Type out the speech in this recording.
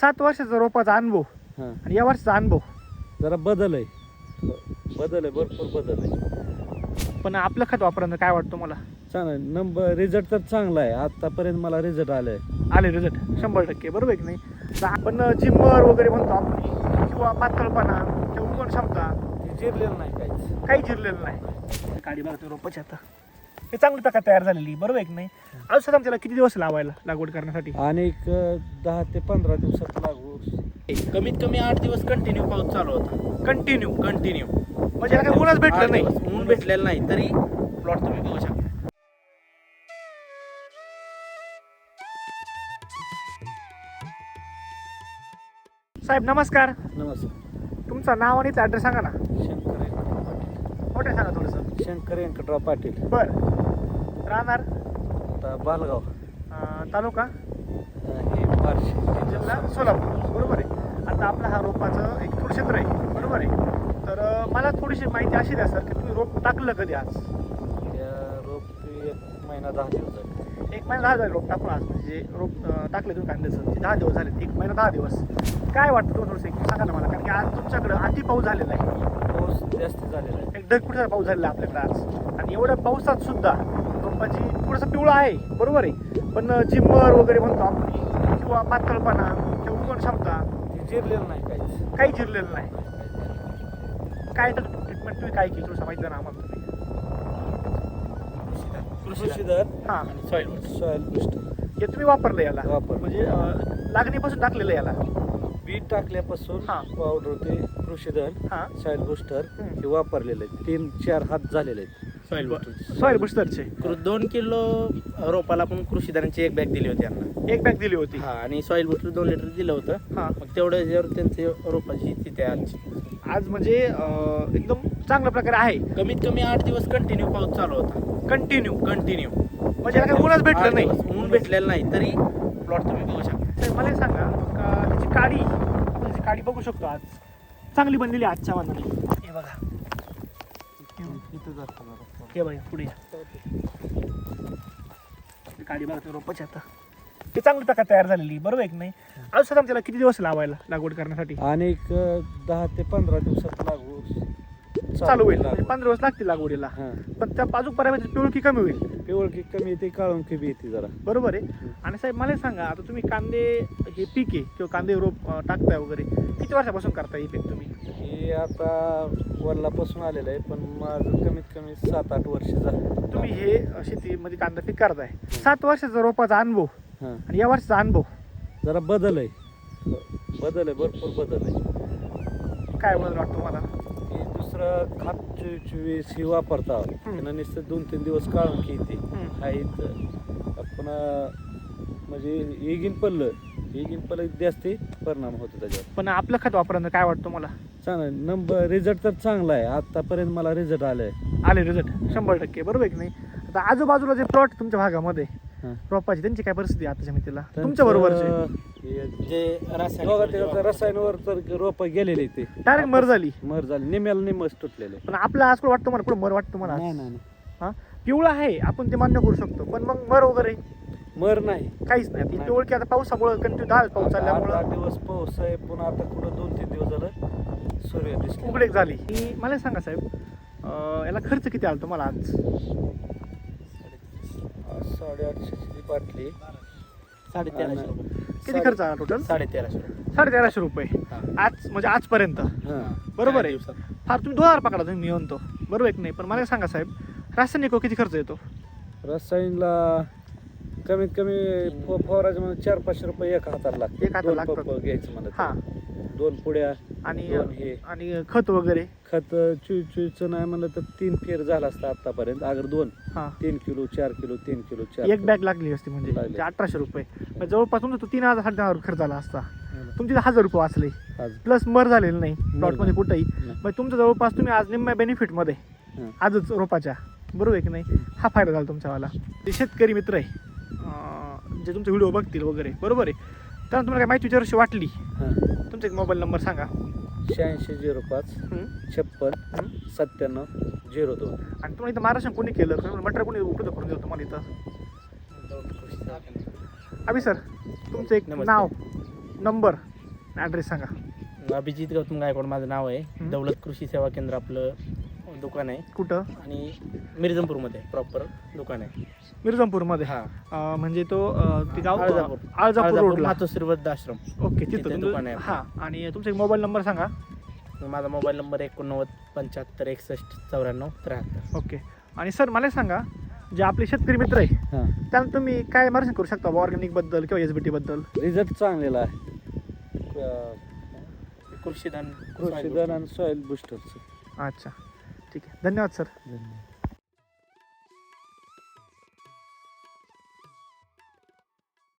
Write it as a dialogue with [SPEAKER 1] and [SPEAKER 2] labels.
[SPEAKER 1] सात वर्षाचा रोपाचा अनुभव.
[SPEAKER 2] हां.
[SPEAKER 1] आणि या वर्षाचा अनुभव.
[SPEAKER 2] जरा बदल आहे. बदल आहे भरपूर बदल आहे.
[SPEAKER 1] पण आपलं खत वापरणं काय वाटतं मला
[SPEAKER 2] चांगलं आहे. नंबर रिझल्ट तर चांगला आहे. आतापर्यंत मला रिझल्ट आलाय
[SPEAKER 1] आले रिझल्ट शंभर टक्के. बरोबर आहे की नाही? तर आपण जिम्मर वगैरे म्हणतो आपण. किंवा पातळपणा किंवा उगवण क्षमता
[SPEAKER 2] ते जिरलेलं नाही काहीच.
[SPEAKER 1] काही जिरलेलं नाही. काडी बघा रोपाची आता. हे चांगली प्रकार तयार झालेली बरोबर आहे की नाही? अजून सध्या त्याला किती दिवस लावायला लागवड करण्यासाठी?
[SPEAKER 2] आणि एक दहा ते पंधरा दिवसात लागू
[SPEAKER 3] कमीत कमी आठ दिवस कंटिन्यू पाऊस चालू होता.
[SPEAKER 1] कंटिन्यू
[SPEAKER 3] कंटिन्यू
[SPEAKER 1] म्हणजे याला काही ऊनच भेटलं नाही.
[SPEAKER 3] ऊन भेटलेलं नाही तरी प्लॉट तुम्ही बघू शकता.
[SPEAKER 1] साहेब नमस्कार.
[SPEAKER 2] नमस्कार.
[SPEAKER 1] तुमचं नाव आणि ॲड्रेस सांगा ना.
[SPEAKER 2] शंकर व्यंकटराव पाटील.
[SPEAKER 1] मोठे सांगा थोडंसं.
[SPEAKER 2] शंकर व्यंकटराव पाटील.
[SPEAKER 1] बर. राहणार?
[SPEAKER 2] आता बालगाव.
[SPEAKER 1] अं, तालुका?
[SPEAKER 2] हे बार्शी
[SPEAKER 1] जिल्हा. सोलापूर. बरोबर आहे. आता आपला हा रोपाचं एक थोडं क्षेत्र आहे. बरोबर आहे. तर अं, मला थोडीशी माहिती अशी द्या सर की तुम्ही रोप टाकलं कधी आज?
[SPEAKER 2] रोप एक महिना दहा दिवस झाले.
[SPEAKER 1] एक महिना दहा झाले रोप टाकून आज. म्हणजे रोप अं, टाकले तुम्ही कांद्याचं ते दहा दिवस झाले. एक महिना दहा दिवस. काय वाटतं तुम्ही थोडंसं एक? सांगा ना मला. कारण की आज तुमच्याकडं अति पाऊस झालेला आहे.
[SPEAKER 2] पाऊस जास्त झालेला आहे.
[SPEAKER 1] एक ढगफुटीचा पाऊस झालेला आहे आपल्याकडे आज. आणि एवढ्या पावसात सुद्धा रोपाची थोडंसं पिवळं आहे बरोबर आहे. पण जिम्मर वगैरे म्हणतो आपण. किंवा पातळपणा किंवा उगवण क्षमता
[SPEAKER 2] ते जिरलेलं नाही काहीच.
[SPEAKER 1] काही जिरलेलं नाही. काय तर ट्रीटमेंट तुम्ही काय केली थोडं माहिती ना आम्हाला तुम्ही. हां.
[SPEAKER 3] सॉइल
[SPEAKER 2] सॉइल बुस्ट
[SPEAKER 1] हे तुम्ही वापरलं याला.
[SPEAKER 2] वापर.
[SPEAKER 1] म्हणजे लागणीपासून टाकलेलं याला.
[SPEAKER 2] बी टाकल्यापासून
[SPEAKER 1] हा.
[SPEAKER 2] पावडर ते कृषीधन
[SPEAKER 1] हां.
[SPEAKER 2] Soil booster. हे वापरलेले आहेत. तीन चार हात झालेले आहेत.
[SPEAKER 3] सॉइल
[SPEAKER 1] सॉईल बुस्टरचे
[SPEAKER 3] दोन किलो रोपाला आपण कृषी दानाची एक बॅग दिली होती यांना.
[SPEAKER 1] एक बॅग दिली होती.
[SPEAKER 3] हा आणि सॉइल बुस्टर दोन लिटर दिलं होतं.
[SPEAKER 1] हां.
[SPEAKER 3] मग तेवढ्या ह्याच्यावर त्यांची रोपाची आहे आजची.
[SPEAKER 1] आज म्हणजे अं, एकदम चांगल्या प्रकारे आहे.
[SPEAKER 3] कमीत कमी आठ दिवस कंटिन्यू पाऊस चालू होता.
[SPEAKER 1] कंटिन्यू
[SPEAKER 3] कंटिन्यू
[SPEAKER 1] म्हणजे याला काही ऊनच भेटलं नाही.
[SPEAKER 3] ऊन भेटलेलं नाही तरी प्लॉट तुम्ही बघू शकता.
[SPEAKER 1] तर मला एक सांगा का त्याची काडी आपण काडी बघू शकतो आज. चांगली बनलेली आहे आजच्या मानाने हे बघा. हे पुढे रोपाची आता. ते चांगली प्रकार तयार झालेली बरोबर आहे की नाही? अजून सध्या त्याला किती दिवस लावायला लागवड करण्यासाठी?
[SPEAKER 2] आणि एक दहा ते पंधरा दिवसात लागू
[SPEAKER 1] चालू होईल.
[SPEAKER 2] लागवड.
[SPEAKER 1] पंधरा दिवस लागतील लागवडीला. पण त्या बाजू पर्यंत पिवळकी कमी होईल.
[SPEAKER 2] पिवळकी कमी येते काळुंकी बी येते जरा.
[SPEAKER 1] बरोबर आहे. आणि साहेब मला एक सांगा आता तुम्ही कांदे हे पीक आहे किंवा कांदे रोप टाकताय वगैरे किती वर्षापासून करताय हे पीक तुम्ही?
[SPEAKER 2] हे आता वडिलापासून आलेलं आहे पण माझं कमीत कमी सात आठ वर्ष झालं.
[SPEAKER 1] तुम्ही हे शेतीमध्ये कांदा पीक करताय. सात वर्षाचा रोपाचा अनुभव
[SPEAKER 2] हां.
[SPEAKER 1] आणि या वर्षाचा अनुभव.
[SPEAKER 2] जरा बदल आहे. बदल आहे भरपूर बदल आहे.
[SPEAKER 1] काय बदल वाटतो मला
[SPEAKER 2] हे दुसरं खात चोवीस चोवीस हे वापरता त्यानं नुसतं दोन तीन दिवस काढून की येते
[SPEAKER 1] हम्म.
[SPEAKER 2] आहेत आपण म्हणजे एगिन पडलं एगिन पडलं जास्त परिणाम होतो त्याच्यावर.
[SPEAKER 1] पण आपलं खत वापरणं काय वाटतं मला
[SPEAKER 2] चांगलं नंबर रिझल्ट तर चांगला आहे. आतापर्यंत मला रिझल्ट आलाय
[SPEAKER 1] आले रिझल्ट शंभर टक्के. बरोबर आहे की नाही? आता आजूबाजूला जे प्लॉट तुमच्या भागामध्ये
[SPEAKER 2] हां.
[SPEAKER 1] रोपाची त्यांची काय परिस्थिती आहे आताच्या मितीला?
[SPEAKER 2] त्यांचं
[SPEAKER 1] तुमच्या बरोबरचे.
[SPEAKER 2] हे
[SPEAKER 3] जे रासायनिक
[SPEAKER 2] रसायनवर तर रोप गेलेले ते.
[SPEAKER 1] डायरेक्ट मर झाली.
[SPEAKER 2] मर झाले. निम्याला निमच तुटलेले
[SPEAKER 1] पण आपलं आज कुठं वाटतं मला कुठं मर वाटतं मला आज?
[SPEAKER 2] नाही नाही.
[SPEAKER 1] हा? पिवळं आहे. आपण ते मान्य करू शकतो. पण मग मर वगैरे?
[SPEAKER 2] मर नाही.
[SPEAKER 1] काहीच नाही. ती
[SPEAKER 2] नाही.
[SPEAKER 1] पिवळ की आता पावसामुळे कंटिन्यू दहा पाऊस
[SPEAKER 2] आता आठ
[SPEAKER 1] चालल्यामुळं
[SPEAKER 2] आठ दिवस पाऊस आहे. पुन्हा आता कुठं दोन तीन दिवस झालं सूर्य दिसले.
[SPEAKER 1] उघडेक झाली. ही मला एक सांगा साहेब अं, याला खर्च किती आला तुम्हाला आज?
[SPEAKER 2] साडेआठशेची ती बाटली.
[SPEAKER 3] साडेतेराशे रुपये.
[SPEAKER 1] किती खर्च आला टोटल
[SPEAKER 3] साडेतेराशे रुपये.
[SPEAKER 1] साडे तेराशे रुपये आज म्हणजे आजपर्यंत?
[SPEAKER 2] हां.
[SPEAKER 1] बरोबर आहे.
[SPEAKER 3] दिवसात.
[SPEAKER 1] फार तुम्ही दोन हजार पकडा तुम्ही मी म्हणतो. बरोबर आहे की नाही? पण मला एक सांगा साहेब रासायनिक किती खर्च येतो?
[SPEAKER 2] रसायनला कमीत कमी फ- फवारायचं म्हणजे चार पाचशे रुपये एक हाताला लागते.
[SPEAKER 1] एक हाताला
[SPEAKER 2] दोन
[SPEAKER 1] लागतात.
[SPEAKER 2] घ्यायचं म्हणत
[SPEAKER 1] हा.
[SPEAKER 2] दोन पुड्या
[SPEAKER 1] आणि
[SPEAKER 2] दोन हे.
[SPEAKER 1] आणि खत वगैरे?
[SPEAKER 2] खत चुई चुईचं नाही म्हणलं तर तीन फेर झाला असता आतापर्यंत. अगर दोन.
[SPEAKER 1] हा.
[SPEAKER 2] तीन किलो चार किलो तीन किलो चार
[SPEAKER 1] एक बॅग लागली असती म्हणजे
[SPEAKER 2] लागली.
[SPEAKER 1] ते अठराशे रुपये. म्हणजे जवळपास तुमचा तो तीन हजार साडे हजार खर्च झाला असता.
[SPEAKER 2] किलो
[SPEAKER 1] तुमचे हजार रुपये वाचले.
[SPEAKER 2] आज.
[SPEAKER 1] प्लस मर झालेलं नाही. प्लॉटमध्ये
[SPEAKER 2] नाही.
[SPEAKER 1] कुठंही.
[SPEAKER 2] नाही.
[SPEAKER 1] मग तुमचं जवळपास तुम्ही आज निम्म्या बेनिफिटमध्ये
[SPEAKER 2] हां.
[SPEAKER 1] आजच रोपाच्या. बरोबर आहे की नाही? हा फायदा झाला तुमच्यावाला. ते शेतकरी मित्र आहे जे तुमचे व्हिडिओ बघतील वगैरे बरोबर आहे त्यांना तुम्हाला काय माहिती विचारायची वाटली तुमचा एक मोबाईल नंबर सांगा
[SPEAKER 2] शहाऐंशी झिरो पाच? छप्पन? सत्त्याण्णव झिरो दोन
[SPEAKER 1] आणि तुम्हाला इथं महाराष्ट्र कोणी केलं मटर कोणी उपलब्ध करून दिलं तुम्हाला इथं अभि सर तुमचं एक. नाव नंबर ॲड्रेस सांगा
[SPEAKER 3] अभिजित गौतम गायकवाड माझं नाव आहे. दौलत कृषी सेवा केंद्र आपलं दुकान आहे.
[SPEAKER 1] कुठं?
[SPEAKER 3] आणि मिर्झमपूरमध्ये प्रॉपर दुकान आहे.
[SPEAKER 1] मिर्झापूरमध्ये?
[SPEAKER 3] हा.
[SPEAKER 1] अं, म्हणजे तो अं, ते गाव
[SPEAKER 3] आळजापूर.
[SPEAKER 1] आळजापूर रोडला.
[SPEAKER 3] मातोश्री वृद्धाश्रम
[SPEAKER 1] ओके
[SPEAKER 3] तिथे
[SPEAKER 1] तिथं
[SPEAKER 3] दुकान
[SPEAKER 1] तुमचं
[SPEAKER 3] आहे.
[SPEAKER 1] हां आणि तुमचा मोबाईल नंबर सांगा.
[SPEAKER 3] माझा मोबाईल नंबर एकोणनव्वद पंच्याहत्तर एकसष्ट चौऱ्याण्णव त्र्याहत्तर.
[SPEAKER 1] ओके. आणि सर मला सांगा जे आपले शेतकरी मित्र आहे
[SPEAKER 2] हां.
[SPEAKER 1] त्यांना तुम्ही काय मार्गदर्शन करू शकता ऑर्गॅनिकबद्दल किंवा एस बी टी बद्दल?
[SPEAKER 2] रिझल्ट चांगलेला आहे.
[SPEAKER 3] कृषीधन
[SPEAKER 2] कृषीधन आणि सॉईल बुस्टरचं
[SPEAKER 1] अच्छा. ठीक आहे. धन्यवाद सर.
[SPEAKER 2] धन्यवाद.